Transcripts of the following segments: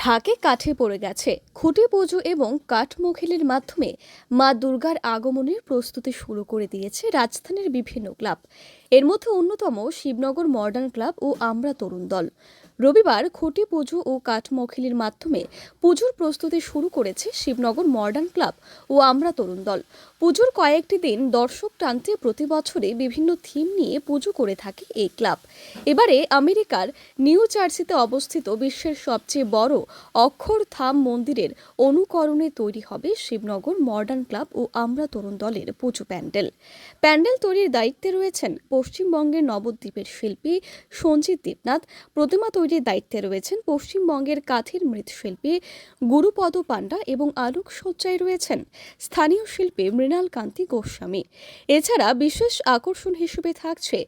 ঢাকে কাঠে পড়ে গেছে। খুঁটি পুজো এবং কাঠমুখিলের মাধ্যমে মা দুর্গার আগমনের প্রস্তুতি শুরু করে দিয়েছে রাজধানীর বিভিন্ন ক্লাব। এর মধ্যে অন্যতম শিবনগর মডার্ন ক্লাব ও আমরা তরুণ দল। রবিবার খুঁটি, পুজো ও কাঠমোখেলের মাধ্যমে পুজোর প্রস্তুতি শুরু করেছে শিবনগর মডার্ন ক্লাব ও আমরা তরুণ দল। পুজোর কয়েকটি দিন দর্শক টানতে প্রতি বছরে বিভিন্ন থিম নিয়ে পুজো করে থাকে এই ক্লাব। এবারে আমেরিকার নিউ জার্সিতে অবস্থিত বিশ্বের সবচেয়ে বড় অক্ষর থাম মন্দিরের অনুকরণে তৈরি হবে শিবনগর মডার্ন ক্লাব ও আমরা তরুণ দলের পুজো প্যান্ডেল। প্যান্ডেল তৈরির দায়িত্বে রয়েছেন পশ্চিমবঙ্গের নবদ্বীপের শিল্পী সঞ্জিত দেবনাথ প্রতিমা তৈরির দায়িত্বে রয়েছেন পশ্চিমবঙ্গের কাঠের মৃৎশিল্পী গুরুপদ পাণ্ডা এবং আলোকসজ্জায় রয়েছেন স্থানীয় শিল্পী মৃণাল কান্তি গোস্বামী। এছাড়া বিশেষ আকর্ষণ হিসেবে থাকছে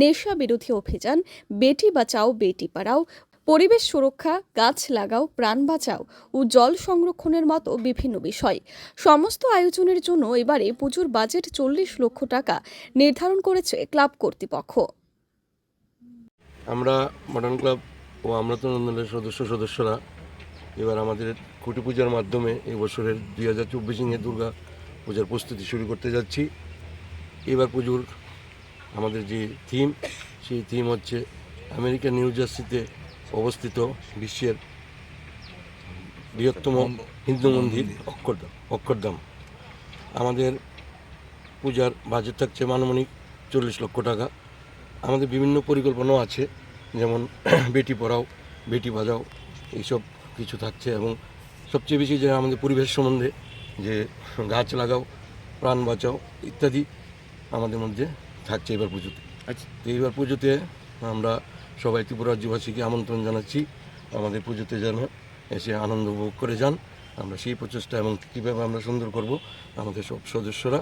নেশা বিরোধী অভিযান, বেটি বাঁচাও, বেটি পাড়াও, পরিবেশ সুরক্ষা, গাছ লাগাও, প্রাণ বাঁচাও ও জল সংরক্ষণের মতো বিভিন্ন বিষয়। সমস্ত আয়োজনের জন্য এবারে পুজোর বাজেট চল্লিশ লক্ষ টাকা নির্ধারণ করেছে ক্লাব কর্তৃপক্ষ। আমরা মডার্ন ক্লাব ও আমরা তরুণদলের সদস্য সদস্যরা এবার আমাদের কুটি পূজার মাধ্যমে এই বছরের দুই হাজার চব্বিশ ইংয়ে দুর্গা পূজার প্রস্তুতি শুরু করতে যাচ্ছি। এবার পুজোর আমাদের যে থিম সেই থিম হচ্ছে আমেরিকার নিউ জার্সিতে অবস্থিত বিশ্বের বৃহত্তম হিন্দু মন্দির অক্ষরধাম অক্ষরধাম। আমাদের পূজার বাজেট থাকছে মানমানিক চল্লিশ লক্ষ টাকা। আমাদের বিভিন্ন পরিকল্পনাও আছে। যেমন বেটি পড়াও বেটি বাজাও এইসব কিছু থাকছে এবং সবচেয়ে বেশি যে আমাদের পরিবেশ সম্বন্ধে যে গাছ লাগাও প্রাণ বাঁচাও ইত্যাদি আমাদের মধ্যে থাকছে এবার পুজোতে। আচ্ছা। তো এইবার পুজোতে আমরা সবাই ত্রিপুরা রাজ্যবাসীকে আমন্ত্রণ জানাচ্ছি আমাদের পুজোতে যেন এসে আনন্দ উপভোগ করে যান। আমরা সেই প্রচেষ্টা এবং কীভাবে আমরা সুন্দর করব আমাদের সব সদস্যরা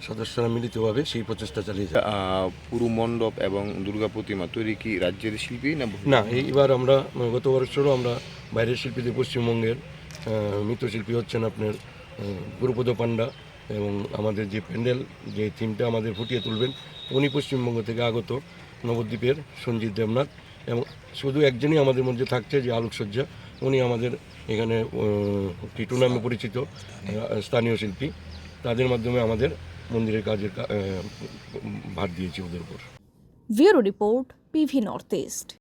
সদস্যরা মিলিতভাবে সেই প্রচেষ্টা চালিয়ে যান আহ, পুরো মণ্ডপ এবং দুর্গা প্রতিমা তৈরি কি রাজ্যের শিল্পী না না এইবার আমরা গত বছরও আমরা বাইরের শিল্পীদের পশ্চিমবঙ্গের আহ, মৃৎশিল্পী হচ্ছেন আপনার গুরুপদ পাণ্ডা এবং আমাদের যে প্যান্ডেল যে থিমটা আমাদের ফুটিয়ে তুলবেন উনি পশ্চিমবঙ্গ থেকে আগত নবদ্বীপের সঞ্জিত দেবনাথ এবং শুধু একজনই আমাদের মধ্যে থাকছে যে আলোকসজ্জা উনি আমাদের এখানে টিটু নামে পরিচিত স্থানীয় শিল্পী। তাদের মাধ্যমে আমাদের মন্দিরের কাজের ভার দিয়েছি ওদের উপর। Bureau report PV north east.